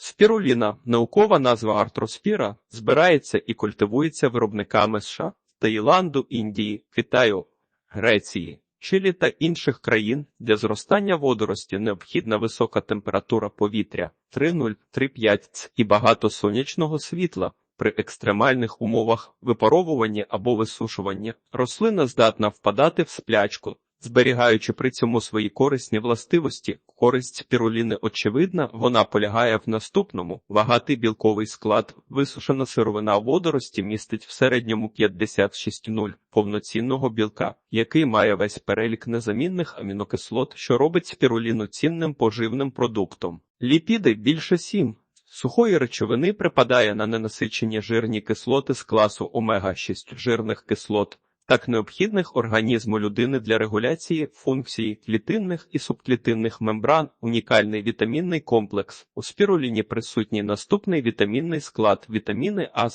Спіруліна, наукова назва артроспіра, збирається і культивується виробниками США, Таїланду, Індії, Китаю, Греції, Чилі та інших країн. Для зростання водорості необхідна висока температура повітря 3,0-3,5 Ц і багато сонячного світла. При екстремальних умовах випаровування або висушування рослина здатна впадати в сплячку, зберігаючи при цьому свої корисні властивості. Користь спіруліни очевидна, вона полягає в наступному. Вагатий білковий склад, висушена сировина водорості містить в середньому 56,0 повноцінного білка, який має весь перелік незамінних амінокислот, що робить спіруліну цінним поживним продуктом. Ліпіди більше 7. Сухої речовини припадає на ненасичені жирні кислоти з класу омега-6 жирних кислот, так необхідних організму людини для регуляції функції клітинних і субклітинних мембран, унікальний вітамінний комплекс. У спіруліні присутній наступний вітамінний склад вітаміни А,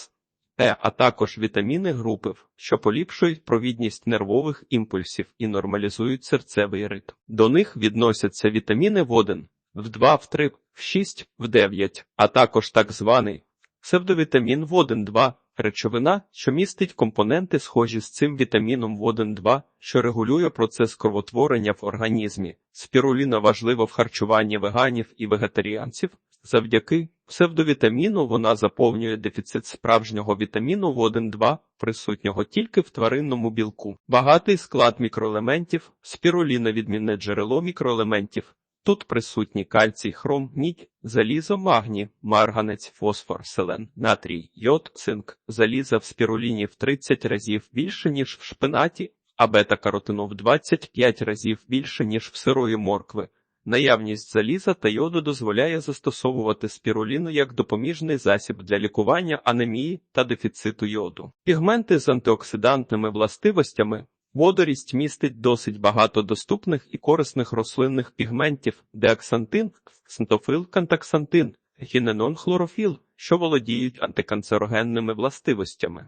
Е, а також вітаміни групи, що поліпшують провідність нервових імпульсів і нормалізують серцевий ритм. До них відносяться вітаміни в 1, в 2, в 3, в 6, в 9, а також так званий псевдовітамін в 1,2 речовина, що містить компоненти, схожі з цим вітаміном в 1,2, що регулює процес кровотворення в організмі. Спіруліна важлива в харчуванні веганів і вегетаріанців. Завдяки псевдовітаміну вона заповнює дефіцит справжнього вітаміну в 1,2, присутнього тільки в тваринному білку. Багатий склад мікроелементів, спіруліна відмінне джерело мікроелементів. Тут присутні кальцій, хром, мідь, залізо, магні, марганець, фосфор, селен, натрій, йод, цинк, заліза в спіруліні в 30 разів більше, ніж в шпинаті, а бета-каротину в 25 разів більше, ніж в сирої моркви. Наявність заліза та йоду дозволяє застосовувати спіруліну як допоміжний засіб для лікування анемії та дефіциту йоду. Пігменти з антиоксидантними властивостями Водорість містить досить багато доступних і корисних рослинних пігментів, деаксантин, ксантофил, кантаксантин, гіненон, хлорофіл, що володіють антиканцерогенними властивостями.